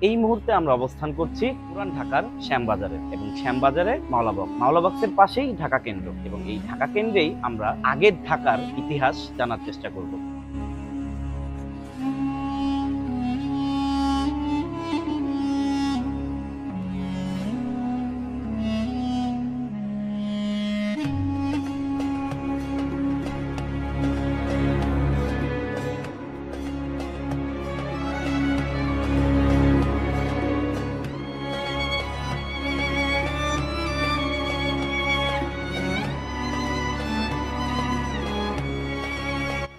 এই মুহূর্তে আমরা অবস্থান করছি পুরান ঢাকার শ্যামবাজারে এবং শ্যামবাজারে মাওলাবক্স মাওলাবক্সের পাশেই ঢাকা কেন্দ্র এবং এই ঢাকা কেন্দ্রেই আমরা আগের ঢাকার ইতিহাস জানার চেষ্টা করব।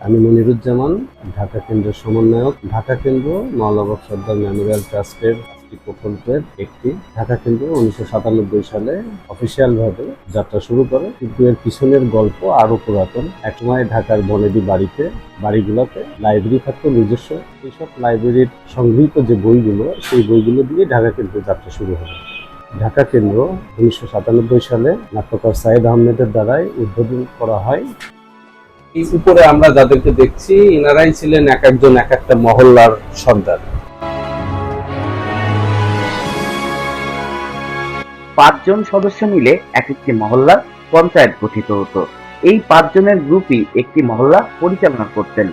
আমি মনিরুজ্জামান, ঢাকা কেন্দ্রের সমন্বয়ক। ঢাকা কেন্দ্র মাওলানা সর্দার মেমোরিয়াল ট্রাস্টের প্রকল্পের একটি। ঢাকা কেন্দ্র উনিশশো সাতানব্বই সালে অফিসিয়াল ভাবে যাত্রা শুরু করে। কিন্তু এর পিছনের গল্প আরও পুরাতন। একসময় ঢাকার বনেদি বাড়িতে, বাড়িগুলোতে লাইব্রেরি থাকতো নিজস্ব। এইসব লাইব্রেরির সংগৃহীত যে বইগুলো, সেই বইগুলো দিয়ে ঢাকা কেন্দ্র যাত্রা শুরু হয় ঢাকা কেন্দ্র উনিশশো সাতানব্বই সালে নাট্যকার সাইদ আহমেদের দ্বারাই উদ্বোধন করা হয়। এই উপরে আমরা যাদেরকে দেখছি, ইনারাই ছিলেন এক একজন এক একটা মহল্লার সর্দার। পাঁচজন সদস্য মিলে এক একটি মহল্লার পঞ্চায়েত গঠিত হতো। এই পাঁচজনের গ্রুপই একটি মহল্লা পরিচালনা করতেন।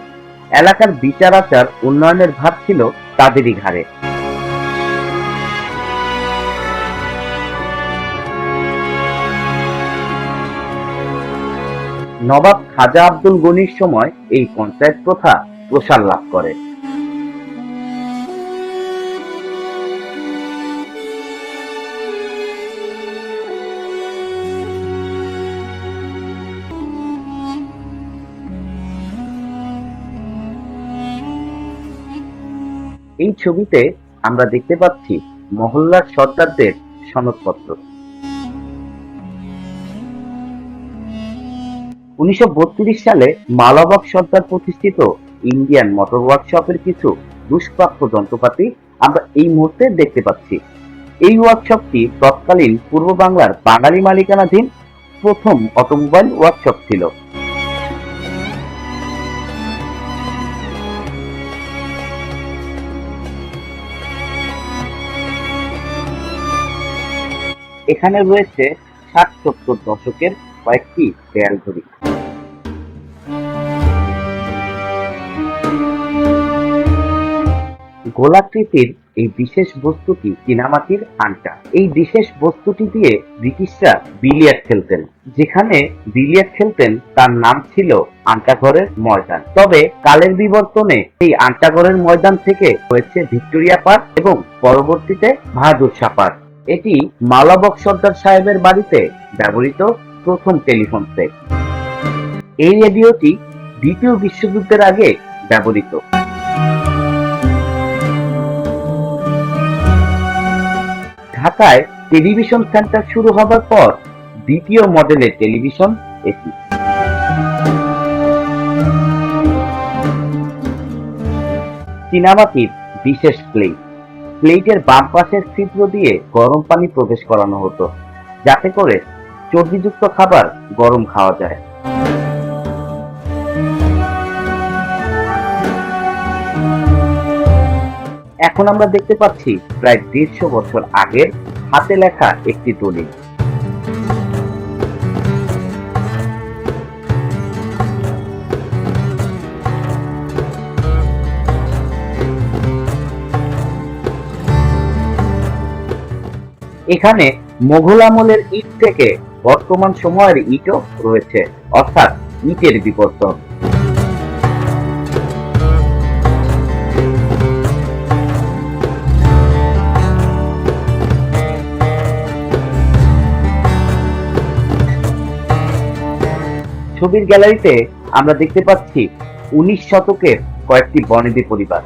এলাকার বিচার আচার উন্নয়নের ভার ছিল তাদেরই ঘাড়ে। নবাব খাজা আব্দুল গনির সময় এই পঞ্চায়েত প্রথা প্রসার লাভ করে। এই ছবিতে আমরা দেখতে পাচ্ছি মহল্লার সর্দারদের সনদপত্র। উনিশশো বত্রিশ সালে মালাবাগ সরকার প্রতিষ্ঠিত ইন্ডিয়ান মোটর ওয়ার্কশপের কিছু দুষ্প্রাপ্য যন্ত্রপাতি আমরা এই মুহূর্তে দেখতে পাচ্ছি। এই ওয়ার্কশপটি তৎকালীন পূর্ব বাংলার বাঙালি মালিকানাধীন প্রথম অটোমোবাইল ওয়ার্কশপ ছিল। এখানে রয়েছে ষাট সত্তর দশকের কয়েকটি দেয়াল ঘড়ি। গোলাকৃতির এই বিশেষ বস্তুটি চীনামাটির আংটা এই বিশেষ বস্তুটি দিয়ে ব্রিটিশরা বিলিয়ার্ড খেলতেন, যেখানে বিলিয়ার্ড খেলতেন তার নাম ছিল আন্টাঘরের ময়দান। তবে কালের বিবর্তনে এই আন্টাঘরের ময়দান থেকে হয়েছে ভিক্টোরিয়া পার্ক এবং পরবর্তীতে বাহাদুর শাহ পার্ক। এটি মালাবক সর্দার সাহেবের বাড়িতে ব্যবহৃত প্রথম টেলিফোন সেট। এই রেডিওটি দ্বিতীয় বিশ্বযুদ্ধের আগে ব্যবহৃত। ঢাকায় টেলিভিশন সেন্টার শুরু হবার পর দ্বিতীয় মডেলের টেলিভিশন এটি চীনামাটির বিশেষ প্লেট। প্লেটের বাম পাশের ছিদ্র দিয়ে গরম পানি প্রবেশ করানো হতো, যাতে করে চর্বিযুক্ত খাবার গরম খাওয়া যায়। এখন আমরা দেখতে পাচ্ছি প্রায় দেড়শো বছর আগের হাতে লেখা একটি দলিল। এখানে মোঘল আমলের ইট থেকে বর্তমান সময়ের ইটও রয়েছে, অর্থাৎ ইটের বিবর্তন। ছবির গ্যালারিতে আমরা দেখতে পাচ্ছি উনিশ শতকের কয়েকটি বনেদি পরিবার।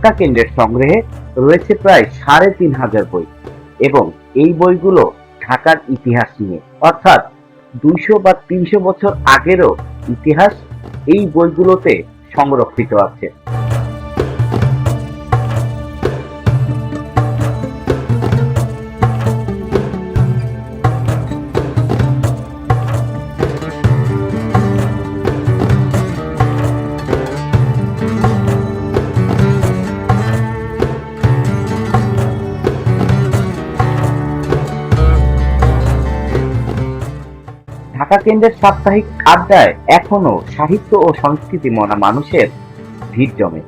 ঢাকা কেন্দ্রের সংগ্রহে রয়েছে প্রায় সাড়ে তিন হাজার বই এবং এই বইগুলো ঢাকার ইতিহাস নিয়ে। অর্থাৎ দুইশো বা তিনশো বছর আগেরও ইতিহাস এই বইগুলোতে সংরক্ষিত আছে। ঢাকা কেন্দ্রের সাপ্তাহিক আড্ডায় এখনও সাহিত্য ও সংস্কৃতি মনা মানুষের ভিড় জমে।